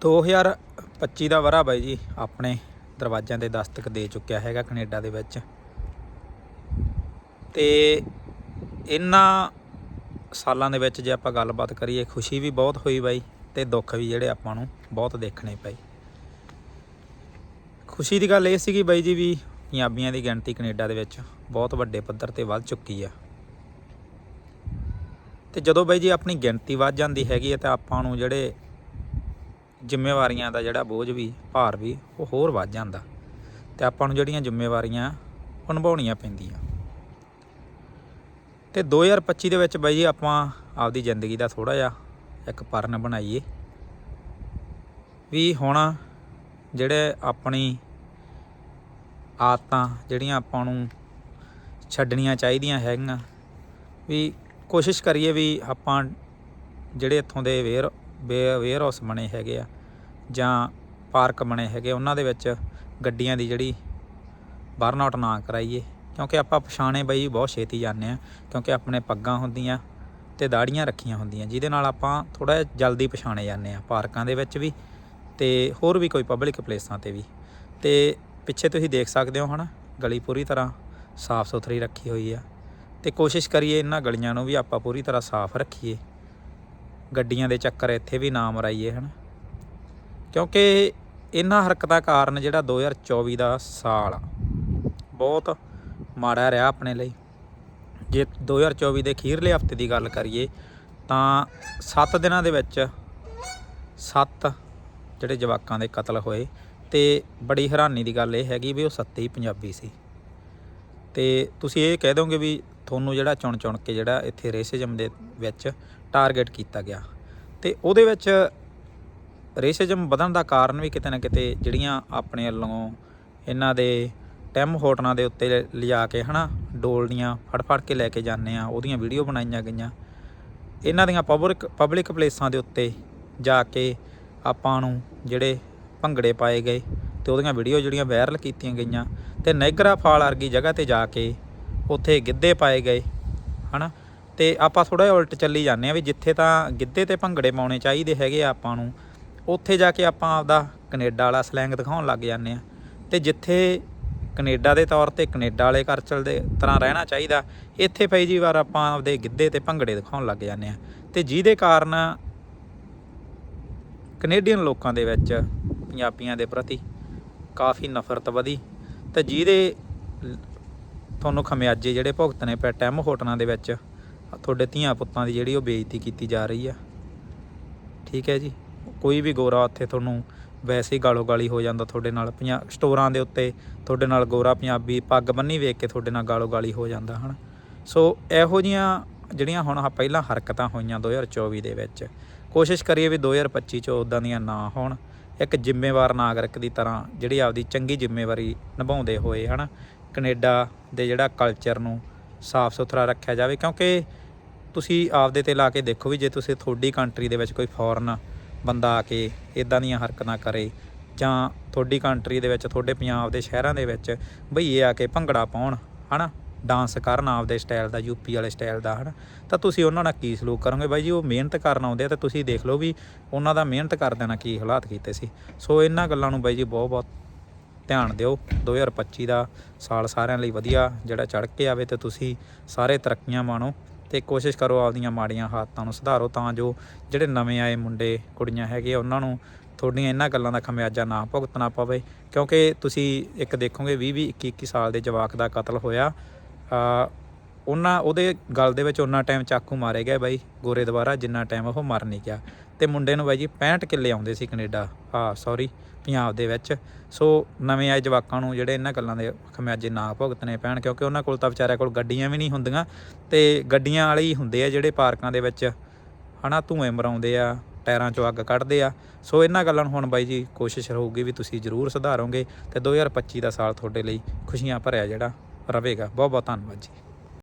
2025 ਦਾ ਵਰਾ ਬਾਈ ਜੀ ਆਪਣੇ ਦਰਵਾਜ਼ਿਆਂ ਦੇ ਦਸਤਕ ਦੇ ਚੁੱਕਿਆ ਹੈਗਾ ਕੈਨੇਡਾ ਦੇ ਵਿੱਚ। ਤੇ ਇਹਨਾਂ ਸਾਲਾਂ ਦੇ ਵਿੱਚ ਜੇ ਆਪਾਂ ਗੱਲਬਾਤ ਕਰੀਏ, ਖੁਸ਼ੀ ਵੀ ਬਹੁਤ ਹੋਈ ਬਾਈ ਤੇ ਦੁੱਖ ਵੀ ਜਿਹੜੇ ਆਪਾਂ ਨੂੰ ਬਹੁਤ ਦੇਖਣੇ ਪਏ। ਖੁਸ਼ੀ ਦੀ ਗੱਲ ਇਹ ਸੀਗੀ ਬਾਈ ਜੀ ਵੀ ਪੰਜਾਬੀਆਂ ਦੀ ਗਿਣਤੀ ਕੈਨੇਡਾ ਦੇ ਵਿੱਚ ਬਹੁਤ ਵੱਡੇ ਪੱਧਰ ਤੇ ਵੱਧ ਚੁੱਕੀ ਆ। ਤੇ ਜਦੋਂ ਬਾਈ ਜੀ ਆਪਣੀ ਗਿਣਤੀ ਵੱਧ ਜਾਂਦੀ ਹੈਗੀ ਹੈ ਤਾਂ ਆਪਾਂ ਨੂੰ ਜਿਹੜੇ ਜ਼ਿੰਮੇਵਾਰੀਆਂ ਦਾ ਜਿਹੜਾ ਬੋਝ ਵੀ, ਭਾਰ ਵੀ, ਉਹ ਹੋਰ ਵੱਧ ਜਾਂਦਾ। ਤੇ ਆਪਾਂ ਨੂੰ ਜਿਹੜੀਆਂ ਜ਼ਿੰਮੇਵਾਰੀਆਂ ਉਹ ਨਿਭਾਉਣੀਆਂ ਪੈਂਦੀਆਂ। ਤੇ 2025 ਦੇ ਵਿੱਚ ਬਾਈ ਜੀ ਆਪਾਂ ਆਪਦੀ ਜ਼ਿੰਦਗੀ ਦਾ ਥੋੜਾ ਜਿਹਾ ਇੱਕ ਪਰਨ ਬਣਾਈਏ। ਵੀ ਹੁਣ ਜਿਹੜੇ ਆਪਣੀ ਆਦਤਾਂ ਜਿਹੜੀਆਂ ਆਪਾਂ ਨੂੰ ਛੱਡਣੀਆਂ ਚਾਹੀਦੀਆਂ ਹੈਗੀਆਂ, ਵੀ ਕੋਸ਼ਿਸ਼ ਕਰੀਏ ਵੀ ਆਪਾਂ ਜਿਹੜੇ ਇੱਥੋਂ ਦੇ ਵੇਅਰ ਵੇਅਰ ਹਾਊਸ ਬਣੇ ਹੈਗੇ ਆ ਜਾਂ ਪਾਰਕ ਬਣੇ ਹੈਗੇ, ਉਹਨਾਂ ਦੇ ਵਿੱਚ ਗੱਡੀਆਂ ਦੀ ਜਿਹੜੀ ਬਰਨ ਆਊਟ ਨਾ ਕਰਾਈਏ। ਕਿਉਂਕਿ ਆਪਾਂ ਪਛਾਣੇ ਬਈ ਬਹੁਤ ਛੇਤੀ ਜਾਂਦੇ ਆ ਕਿਉਂਕਿ ਆਪਣੇ ਪੱਗਾਂ ਹੁੰਦੀਆਂ ਤੇ ਦਾੜੀਆਂ ਰੱਖੀਆਂ ਹੁੰਦੀਆਂ, ਜਿਹਦੇ ਨਾਲ ਆਪਾਂ ਥੋੜਾ ਜਿਹਾ ਜਲਦੀ ਪਛਾਣੇ ਜਾਂਦੇ ਆ ਪਾਰਕਾਂ ਦੇ ਵਿੱਚ ਵੀ ਤੇ ਹੋਰ ਵੀ ਕੋਈ ਪਬਲਿਕ ਪਲੇਸਾਂ ਤੇ ਵੀ। ਤੇ ਪਿੱਛੇ ਤੁਸੀਂ ਦੇਖ ਸਕਦੇ ਹੋ ਹਨਾ, ਗਲੀ ਪੂਰੀ ਤਰ੍ਹਾਂ ਸਾਫ਼ ਸੁਥਰੀ ਰੱਖੀ ਹੋਈ ਆ। ਤੇ ਕੋਸ਼ਿਸ਼ ਕਰੀਏ ਇਹਨਾਂ ਗਲੀਆਂ ਨੂੰ ਵੀ ਆਪਾਂ ਪੂਰੀ ਤਰ੍ਹਾਂ ਸਾਫ਼ ਰੱਖੀਏ। ਗੱਡੀਆਂ ਦੇ ਚੱਕਰ ਇੱਥੇ ਵੀ ਨਾ ਮਰਾਈਏ ਹਨ। ਕਿਉਂਕਿ ਇਹਨਾਂ ਹਰਕਤਾਂ ਕਾਰਨ ਜਿਹੜਾ 2024 ਦਾ ਸਾਲ ਆ, ਬਹੁਤ ਮਾੜਾ ਰਿਹਾ ਆਪਣੇ ਲਈ। ਜੇ 2024 ਦੇ ਅਖੀਰਲੇ ਹਫ਼ਤੇ ਦੀ ਗੱਲ ਕਰੀਏ ਤਾਂ 7 ਦਿਨਾਂ ਦੇ ਵਿੱਚ 7 ਜਿਹੜੇ ਜਵਾਕਾਂ ਦੇ ਕਤਲ ਹੋਏ ਤੇ ਬੜੀ ਹੈਰਾਨੀ ਦੀ ਗੱਲ ਇਹ ਹੈਗੀ ਵੀ ਉਹ ਸੱਤੇ ਹੀ ਪੰਜਾਬੀ ਸੀ। ਤੇ ਤੁਸੀਂ ਇਹ ਕਹਿ ਦੋਗੇ ਵੀ ਤੁਹਾਨੂੰ ਜਿਹੜਾ ਚੁਣ ਚੁਣ ਕੇ ਜਿਹੜਾ ਇੱਥੇ ਰੇਸਿਜ਼ਮ ਦੇ ਵਿੱਚ ਟਾਰਗੇਟ ਕੀਤਾ ਗਿਆ। ਤੇ ਉਹਦੇ ਵਿੱਚ ਰੇਸਿਜ਼ਮ ਵਧਣ ਦਾ ਕਾਰਨ ਵੀ ਕਿਤੇ ਨਾ ਕਿਤੇ ਜਿਹੜੀਆਂ ਆਪਣੇ ਵੱਲੋਂ ਇਹਨਾਂ ਦੇ ਟੈਮ ਹੋਟਲਾਂ ਦੇ ਉੱਤੇ ਲ- ਲਿਜਾ ਕੇ ਹਨਾ ਡੋਲਦੀਆਂ ਫੜ ਫੜ ਕੇ ਲੈ ਕੇ ਜਾਂਦੇ ਆ, ਉਹਦੀਆਂ ਵੀਡੀਓ ਬਣਾਈਆਂ ਗਈਆਂ। ਇਹਨਾਂ ਦੀਆਂ ਪਬਲਿਕ ਪਬਲਿਕ ਪਲੇਸਾਂ ਦੇ ਉੱਤੇ ਜਾ ਕੇ ਆਪਾਂ ਨੂੰ ਜਿਹੜੇ ਭੰਗੜੇ ਪਾਏ ਗਏ ਤੇ ਉਹਦੀਆਂ ਵੀਡੀਓ ਜਿਹੜੀਆਂ ਵਾਇਰਲ ਕੀਤੀਆਂ ਗਈਆਂ ਤੇ ਨੈਗਰਾ ਫਾਲ ਵਰਗੀ ਜਗ੍ਹਾ ਤੇ ਜਾ ਕੇ ਉੱਥੇ ਗਿੱਧੇ ਪਾਏ ਗਏ, ਹਨਾ। ਤੇ ਆਪਾਂ ਥੋੜਾ ਜਿਹਾ ਉਲਟ ਚੱਲੀ ਜਾਂਦੇ ਆ ਵੀ ਜਿੱਥੇ ਤਾਂ ਗਿੱਧੇ ਤੇ ਭੰਗੜੇ ਪਾਉਣੇ ਚਾਹੀਦੇ ਹੈਗੇ ਆ ਆਪਾਂ ਨੂੰ ਉੱਥੇ ਜਾ ਕੇ ਆਪਾਂ ਆਪਦਾ ਕੈਨੇਡਾ ਵਾਲਾ ਸਲੈਂਗ ਦਿਖਾਉਣ ਲੱਗ ਜਾਂਦੇ ਆ ਤੇ ਜਿੱਥੇ ਕੈਨੇਡਾ ਦੇ ਤੌਰ ਤੇ ਕੈਨੇਡਾ ਵਾਲੇ ਕਲਚਰ ਦੇ ਤਰ੍ਹਾਂ ਰਹਿਣਾ ਚਾਹੀਦਾ, ਇੱਥੇ ਪਈ ਜੀ ਵਾਰ ਆਪਾਂ ਆਪਦੇ ਗਿੱਧੇ ਤੇ ਭੰਗੜੇ ਦਿਖਾਉਣ ਲੱਗ ਜਾਂਦੇ ਆ ਤੇ ਜਿਹਦੇ ਕਾਰਨ ਕੈਨੇਡੀਅਨ ਲੋਕਾਂ ਦੇ ਵਿੱਚ ਪੰਜਾਬੀਆਂ ਦੇ ਪ੍ਰਤੀ ਕਾਫੀ ਨਫ਼ਰਤ ਵਧੀ ਤੇ ਜਿਹਦੇ ਤੁਹਾਨੂੰ ਖਮਿਆਜੇ ਜਿਹੜੇ ਭੁਗਤਣੇ ਪਏ ਟੈਮ ਹੋਟਲਾਂ ਦੇ ਵਿੱਚ, ਤੁਹਾਡੇ ਧੀਆਂ ਪੁੱਤਾਂ ਦੀ ਜਿਹੜੀ ਉਹ ਬੇਇੱਜ਼ਤੀ ਕੀਤੀ ਜਾ ਰਹੀ ਆ। ਠੀਕ ਹੈ ਜੀ। ਕੋਈ ਵੀ ਗੋਰਾ ਉੱਥੇ ਤੁਹਾਨੂੰ ਵੈਸੇ ਹੀ ਗਾਲੋ ਗਾਲੀ ਹੋ ਜਾਂਦਾ ਤੁਹਾਡੇ ਨਾਲ। ਪੰਜਾ, ਸਟੋਰਾਂ ਦੇ ਉੱਤੇ ਤੁਹਾਡੇ ਨਾਲ ਗੋਰਾ ਪੰਜਾਬੀ ਪੱਗ ਬੰਨੀ ਵੇਖ ਕੇ ਤੁਹਾਡੇ ਨਾਲ ਗਾਲੋ ਗਾਲੀ ਹੋ ਜਾਂਦਾ, ਹਨ। ਸੋ ਇਹੋ ਜੀਆਂ ਜਿਹੜੀਆਂ ਹੁਣ ਆਹ ਪਹਿਲਾਂ ਹਰਕਤਾਂ ਹੋਈਆਂ 2024 ਦੇ ਵਿੱਚ, ਕੋਸ਼ਿਸ਼ ਕਰੀਏ ਵੀ 2025 ਚ ਉਦਾਂ ਦੀਆਂ ਨਾ ਹੋਣ। ਇੱਕ ਜ਼ਿੰਮੇਵਾਰ ਨਾਗਰਿਕ ਦੀ ਤਰ੍ਹਾਂ ਜਿਹੜੀ ਆਪਦੀ ਚੰਗੀ ਜ਼ਿੰਮੇਵਾਰੀ ਨਿਭਾਉਂਦੇ ਹੋਏ, ਹਨਾ, ਕੈਨੇਡਾ ਦੇ ਜਿਹੜਾ ਕਲਚਰ ਨੂੰ ਸਾਫ਼ ਸੁਥਰਾ ਰੱਖਿਆ ਜਾਵੇ। ਕਿਉਂਕਿ ਤੁਸੀਂ ਆਪਦੇ ਤੇ ਲਾ ਕੇ ਦੇਖੋ ਵੀ ਜੇ ਤੁਸੀਂ ਤੁਹਾਡੀ ਕੰਟਰੀ ਦੇ ਵਿੱਚ ਕੋਈ ਫੋਰਨ ਬੰਦਾ ਆ ਕੇ ਇਦਾਂ ਦੀਆਂ ਹਰਕਤਾਂ ਕਰੇ ਜਾਂ ਤੁਹਾਡੀ ਕੰਟਰੀ ਦੇ ਵਿੱਚ, ਤੁਹਾਡੇ ਪੰਜਾਬ ਦੇ ਸ਼ਹਿਰਾਂ ਦੇ ਵਿੱਚ ਭਈਏ ਆ ਕੇ ਭੰਗੜਾ ਪਾਉਣ, ਹਨਾ? ਡਾਂਸ ਕਰਨ ਆਪਦੇ ਸਟਾਈਲ ਦਾ ਯੂਪੀ ਵਾਲੇ ਸਟਾਈਲ ਦਾ, ਹਨਾ? ਤਾਂ ਤੁਸੀਂ ਉਹਨਾਂ ਨਾਲ ਕੀ ਸਲੂਕ ਕਰੋਗੇ? ਬਾਈ ਜੀ, ਉਹ ਮਿਹਨਤ ਕਰਨ ਆਉਂਦੇ ਆ ਤਾਂ ਤੁਸੀਂ ਦੇਖ ਲਓ ਵੀ ਉਹਨਾਂ ਦਾ ਮਿਹਨਤ ਕਰਦਿਆਂ ਨਾਲ ਕੀ ਹਾਲਾਤ ਕੀਤੇ ਸੀ। ਸੋ ਇਹਨਾਂ ਗੱਲਾਂ ਨੂੰ ਬਾਈ ਜੀ ਬਹੁਤ ਬਹੁਤ ਧਿਆਨ ਦਿਓ। 2025 ਦਾ ਸਾਲ ਸਾਰਿਆਂ ਲਈ ਵਧੀਆ, ਜਿਹੜਾ ਚੜ੍ਹ ਕੇ ਆਵੇ ਤੇ ਤੁਸੀਂ ਸਾਰੇ ਤਰੱਕੀਆਂ ਮਾਣੋ। ਤੇ ਕੋਸ਼ਿਸ਼ ਕਰੋ ਆਪਦੀਆਂ ਮਾੜੀਆਂ ਹਾਲਤਾਂ ਨੂੰ ਸੁਧਾਰੋ ਤਾਂ ਜੋ ਜਿਹੜੇ ਨਵੇਂ ਆਏ ਮੁੰਡੇ ਕੁੜੀਆਂ ਹੈਗੇ ਆ, ਉਹਨਾਂ ਨੂੰ ਤੁਹਾਡੀਆਂ ਇਹਨਾਂ ਗੱਲਾਂ ਦਾ ਖਮਿਆਜਾ ਨਾ ਭੁਗਤਣਾ ਪਵੇ। ਕਿਉਂਕਿ ਤੁਸੀਂ ਇੱਕ ਦੇਖੋਗੇ 20 20 21 21 ਸਾਲ ਦੇ ਜਵਾਕ ਦਾ ਕਤਲ ਹੋਇਆ। ਉਹਨਾਂ, ਉਹਦੇ ਗਲ ਦੇ ਵਿੱਚ ਉਹਨਾਂ ਟਾਈਮ ਚਾਕੂ ਮਾਰੇ ਗਏ ਬਾਈ, ਗੋਰੇ ਦੁਆਰਾ ਜਿੰਨਾ ਟਾਈਮ ਉਹ ਮਰ ਨਹੀਂ ਗਿਆ। ਤੇ ਮੁੰਡੇ ਨੂੰ ਬਾਈ ਜੀ 65 ਕਿੱਲੇ ਆਉਂਦੇ ਸੀ ਕੈਨੇਡਾ। ਆ ਸੌਰੀ ਪੰਜਾਬ ਦੇ ਵਿੱਚ। ਸੋ ਨਵੇਂ ਆਏ ਜਵਾਕਾਂ ਨੂੰ ਜਿਹੜੇ ਇਹਨਾਂ ਗੱਲਾਂ ਦੇ ਖਮਿਆਜੇ ਨਾ ਭੁਗਤਣੇ ਪੈਣ, ਕਿਉਂਕਿ ਉਹਨਾਂ ਕੋਲ ਤਾਂ ਵਿਚਾਰਿਆਂ ਕੋਲ ਗੱਡੀਆਂ ਵੀ ਨਹੀਂ ਹੁੰਦੀਆਂ। ਤੇ ਗੱਡੀਆਂ ਵਾਲੇ ਹੀ ਹੁੰਦੇ ਆ ਜਿਹੜੇ ਪਾਰਕਾਂ ਦੇ ਵਿੱਚ। ਹਨਾ, ਧੂਏ ਮਰਾਉਂਦੇ ਆ, ਟਾਇਰਾਂ 'ਚੋਂ ਅੱਗ ਕੱਢਦੇ ਆ। ਸੋ ਇਹਨਾਂ ਗੱਲਾਂ ਨੂੰ ਹੁਣ ਬਾਈ ਜੀ ਕੋਸ਼ਿਸ਼ ਰਹੂਗੀ ਵੀ ਤੁਸੀਂ ਜ਼ਰੂਰ ਸੁਧਾਰੋਗੇ ਤੇ 2025 ਦਾ ਸਾਲ ਤੁਹਾਡੇ ਲਈ ਖੁਸ਼ੀਆਂ ਭਰਿਆ ਜਿਹੜਾ ਰਹੇਗਾ ਬਹੁਤ ਬਹੁਤ ਧੰਨਵਾਦ ਜੀ।